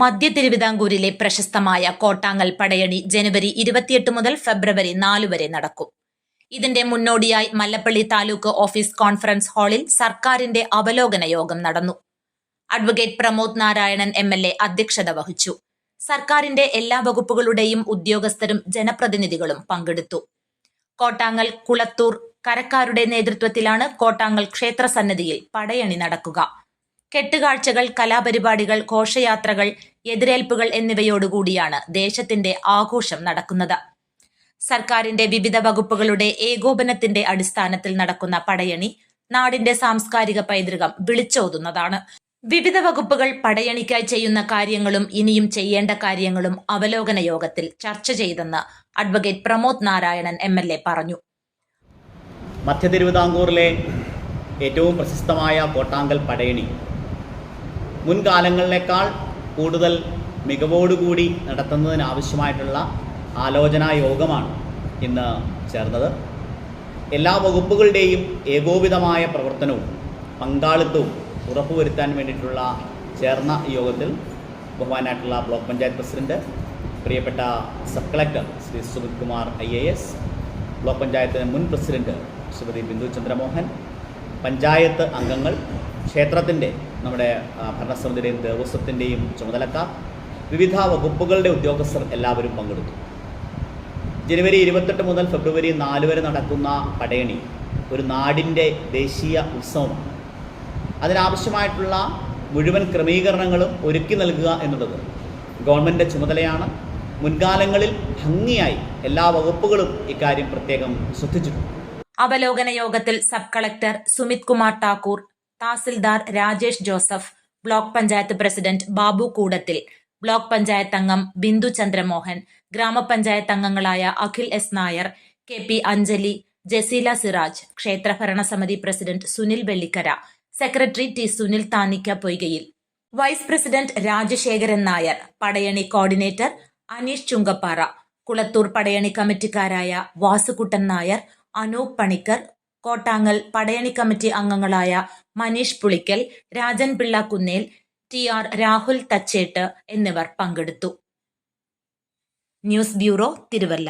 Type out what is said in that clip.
മധ്യ തിരുവിതാംകൂറിലെ പ്രശസ്തമായ കോട്ടാങ്ങൽ പടയണി ജനുവരി ഇരുപത്തിയെട്ട് മുതൽ ഫെബ്രുവരി നാല് വരെ നടക്കും. ഇതിന്റെ മുന്നോടിയായി മല്ലപ്പള്ളി താലൂക്ക് ഓഫീസ് കോൺഫറൻസ് ഹാളിൽ സർക്കാരിന്റെ അവലോകന യോഗം നടന്നു. Advocate Pramod Narayanan M L A അധ്യക്ഷത വഹിച്ചു. സർക്കാരിന്റെ എല്ലാ വകുപ്പുകളുടെയും ഉദ്യോഗസ്ഥരും ജനപ്രതിനിധികളും പങ്കെടുത്തു. കോട്ടാങ്ങൽ കുളത്തൂർ കരക്കാരുടെ നേതൃത്വത്തിലാണ് കോട്ടാങ്ങൽ ക്ഷേത്ര സന്നിധിയിൽ പടയണി നടക്കുക. കെട്ടുകാഴ്ചകൾ കലാപരിപാടികൾ ഘോഷയാത്രകൾ എതിരേൽപ്പുകൾ എന്നിവയോടുകൂടിയാണ് ദേശത്തിന്റെ ആഘോഷം നടക്കുന്നത്. സർക്കാരിന്റെ വിവിധ വകുപ്പുകളുടെ ഏകോപനത്തിന്റെ അടിസ്ഥാനത്തിൽ നടക്കുന്ന പടയണി നാടിന്റെ സാംസ്കാരിക പൈതൃകം വിളിച്ചോതുന്നതാണ്. വിവിധ വകുപ്പുകൾ പടയണിക്കായി ചെയ്യുന്ന കാര്യങ്ങളും ഇനിയും ചെയ്യേണ്ട കാര്യങ്ങളും അവലോകന യോഗത്തിൽ ചർച്ച ചെയ്തെന്ന് advocate Pramod Narayanan M L A പറഞ്ഞു. മധ്യ തിരുവിതാംകൂറിലെ ഏറ്റവും പ്രശസ്തമായ കോട്ടാങ്കൽ പടയണി മുൻകാലങ്ങളിലേക്കാൾ കൂടുതൽ മികവോടുകൂടി നടത്തുന്നതിനാവശ്യമായിട്ടുള്ള ആലോചനാ യോഗമാണ് ഇന്ന് ചേർന്നത്. എല്ലാ വകുപ്പുകളുടെയും ഏകോപിതമായ പ്രവർത്തനവും പങ്കാളിത്തവും ഉറപ്പുവരുത്താൻ വേണ്ടിയിട്ടുള്ള ചേർന്ന യോഗത്തിൽ ബഹുമാനായിട്ടുള്ള ബ്ലോക്ക് പഞ്ചായത്ത് പ്രസിഡന്റ് പ്രിയപ്പെട്ട sub collector Shri Sumit Kumar I A S block പഞ്ചായത്തിന് മുൻ പ്രസിഡന്റ് ശ്രീമതി ബിന്ദു ചന്ദ്രമോഹൻ പഞ്ചായത്ത് അംഗങ്ങൾ ക്ഷേത്രത്തിന്റെ നമ്മുടെ ഭരണസമിതിയുടെയും ദേവസ്വത്തിന്റെയും ചുമതലക്കാർ വിവിധ വകുപ്പുകളുടെ ഉദ്യോഗസ്ഥർ എല്ലാവരും പങ്കെടുത്തു. ജനുവരി ഇരുപത്തെട്ട് മുതൽ ഫെബ്രുവരി നാല് വരെ നടക്കുന്ന പടയണി ഒരു നാടിന്റെ ദേശീയ ഉത്സവമാണ്. അതിനാവശ്യമായിട്ടുള്ള മുഴുവൻ ക്രമീകരണങ്ങളും ഒരുക്കി നൽകുക എന്നുള്ളത് ഗവൺമെന്റ് ചുമതലയാണ്. മുൻകാലങ്ങളിൽ ഭംഗിയായി എല്ലാ വകുപ്പുകളും ഇക്കാര്യം പ്രത്യേകം ശ്രദ്ധിച്ചിട്ടുണ്ട്. അവലോകന യോഗത്തിൽ sub collector Sumit Kumar Thakur tahsildar Rajesh Joseph block panchayat president Babu Koodathil block panchayat അംഗം ബിന്ദു ചന്ദ്രമോഹൻ ഗ്രാമപഞ്ചായത്ത് അംഗങ്ങളായ Akhil S Nair K P Anjali Jaseela Siraj ക്ഷേത്ര ഭരണസമിതി president Sunil Vellikkara secretary T Sunil Thanikka Poykayil. Vice president Rajasekharan Nair Padayani coordinator Aneesh Chungappara Kulathur Padayani കമ്മിറ്റിക്കാരായ Vasukuttan Nair Anoop Panicker Kottangal Padayani committee അംഗങ്ങളായ Manish Pulickal Rajan Pillai Kunnel T R Rahul Thachettu എന്നിവർ പങ്കെടുത്തു. News bureau Thiruvalla.